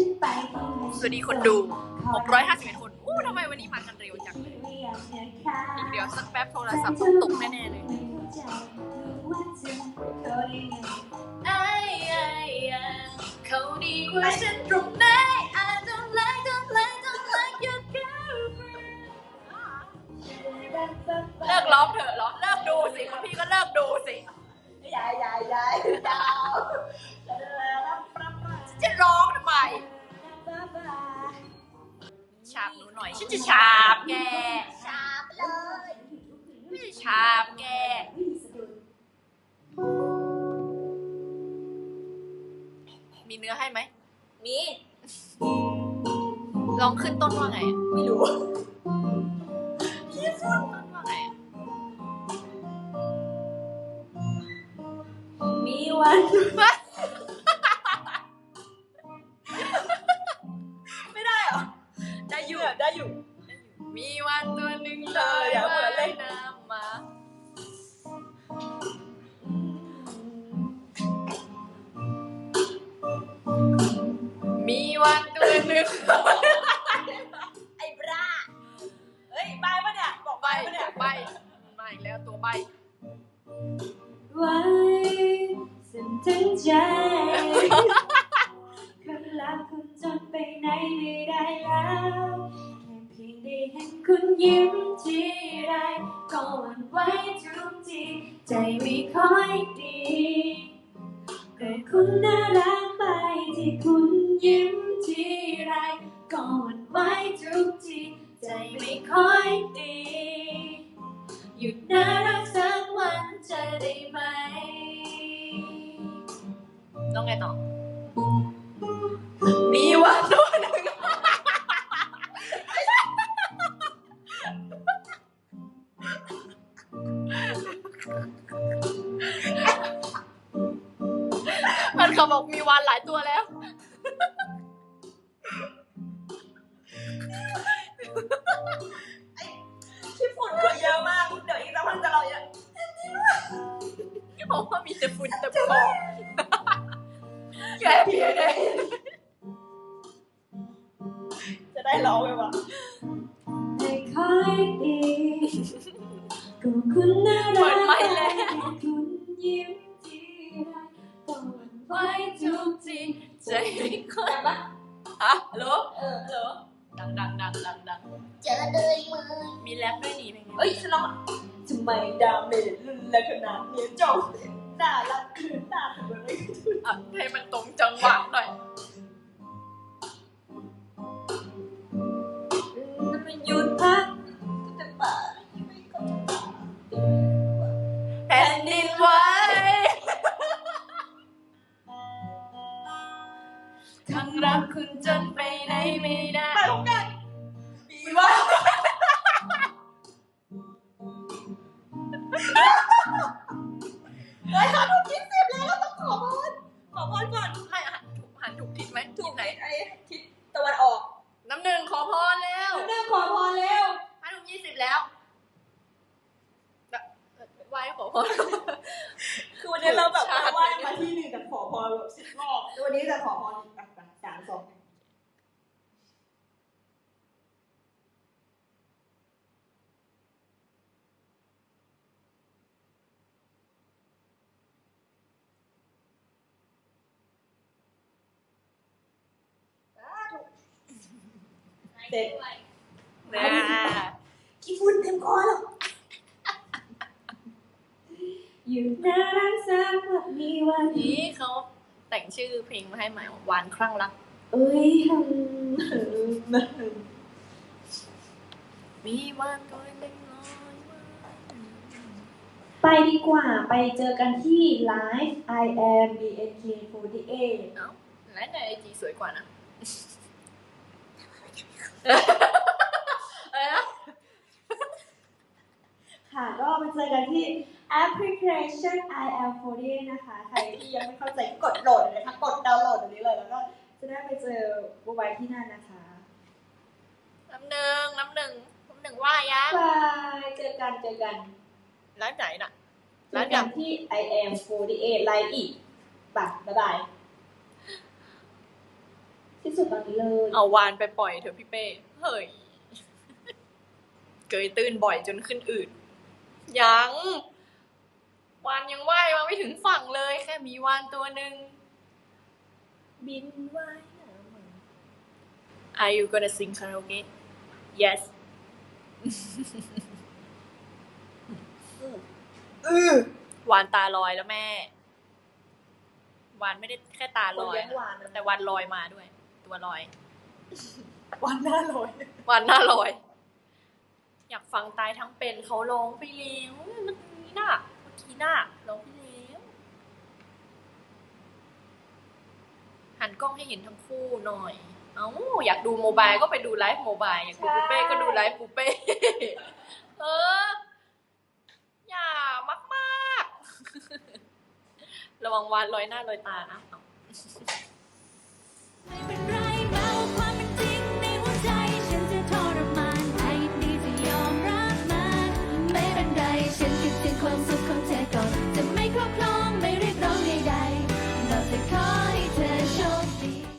ฉันไปที่ไหนสวัสดีคนดู 651 คนอู้ทำไมวันนี้มากันเร็วจังเลยไม่อยากจะฆ่าอีกเดี๋ยวสักแป๊บโทรศัพท์ต้องตกแน่ๆเลยไม่เข้าใจว่าเธอเขาได้ไงไอ้ไอ้ไอ้เขาดีกว่าฉันตรง ร้องทำไมฉาบหนูหน่อย ฉันจะฉาบแกชาบเลยไม่ใช่ฉาบแกมีเนื้อให้ไหม มี ลองขึ้นต้นว่าไง ไม่รู้ต้นว่าไง มีวัน วันตัวหนึ่งเลเออยอย่าเหมือนเลยว่ายน้ำมามีวันตัวหนึ่งไอ้บราเฮ้ยบายปะเนี่ย บอกใบบายปะเนี่ย ใบมาอีกแล้วตัวใบ ไว้สั่นถึงใจ คนรักคุณจนไปไหนไม่ได้แล้วแค่เพียงได้ เห็นคุณยิ้มทีไรก็หวั่นไหวทุกทีใจไม่ค่อยดีแต่คุณน่ารักไปที่คุณยิ้มทีไรก็หวั่นไหวทุกทีใจไม่ค่อยดี หยุดน่ารักสักวันจะได้ไหมต้องไงต่อ มันเขาบอกมีวันหลายตัวแล้ว ที่ฝุ่นคือเยอะมาก เดี๋ยวอีกสักพักจะเราเยอะที่บอกว่ามีแต่ฝุ่นแต่ฟองแกเพียงเลยจะได้ร้องไหมวะ ไม่ค่อยดี ก็คุณน่ารักคุณยิ้มทีไรก็หวั่นไหวทุกทีใจไม่ค่อยจำปะฮะฮัลโหลเออเหรอดังดังดังดังดังเจอเลยมือมีแรปด้วยนี่เพลงนี้เอ้ยฉันร้องทำไมดาเมจรุนแรงขนาดนี้จบน่ารักคือน่าทำอะไรอะให้มันตรงจังหวะหน่อย ไปไหนไม่ได้ไปพร้อมกันมีว่าเฮ้ยเขาถูกคิดสิบแล้วต้องขอพรขอพรก่อนให้หารถูกหันถูกทิศไหมถูกไหนไอ้ทิศตะวันออกน้ำหนึ่งขอพรแล้วเรื่งขอพรเร็วให้ถูกยี่สิบแล้วแบบไหว้ขอพรคือวันนี้เราแบบไหว้มาที่หนึ่งแต่ขอพรแบบสิบรอบวันนี้จะขอพรอีกอะไปสามสอง เสร็จนะขี้ฝุ่นเต็มคอแล้ว อยู่น่ารักสักวันมีวันนี่เขาแต่งชื่อเพลงมาให้ใหม่หวานคลั่งรัก เอ้ยหึมีวันตัวเล็กน้อยไปดีกว่าไปเจอกันที่ Live I am BNK48 และในไอจีสวยกว่านะอะไรนะ ค่ะก็มาเจอกันที่แอปพลิเคชัน I am 48นะคะ ใครที่ยังไม่เข้าใจกดโหลดเลยนะคะ กดดาวน์โหลดอันนี้เลย แล้วก็จะได้ไปเจอบูไวที่นั่นนะคะน้ำหนึ่งน้ำหนึ่งน้ำหนึ่งว่ายังบายเจอกันเจอกันร้านไหนน่ะ เจอกันที่ I am 48 Live อีกบ๊ายบาย ที่สุดตอนนี้เลย เอาวานไปปล่อยเถอะพี่เป้ เฮ้ย เกยตื้นบ่อยจนขึ้นอืด ยัง วานยังว่ายมาไม่ถึงฝั่งเลย แค่มีวานตัวหนึ่ง บินว่ายน้ำมา Are you gonna sing karaoke Yes วานตาลอยแล้วแม่ วานไม่ได้แค่ตาคนลอยเลี้ยงวานนะ แต่วานลอยมาด้วย ตัวลอยวานหน้าลอย วันหน้าลอย อยากฟังตายทั้งเป็นเขาร้องไปแล้วเมื่อกี้น่ะเมื่อกี้น่ะร้องไปแล้วหันกล้องให้เห็นทั้งคู่หน่อย เอ้าอยากดูโมบายก็ไปดูไลฟ์โมบายอยากดูปูเป้ก็ดูไลฟ์ปูเป้เออ อย่ามากมากๆระวังวานลอยหน้าลอยตานะเอา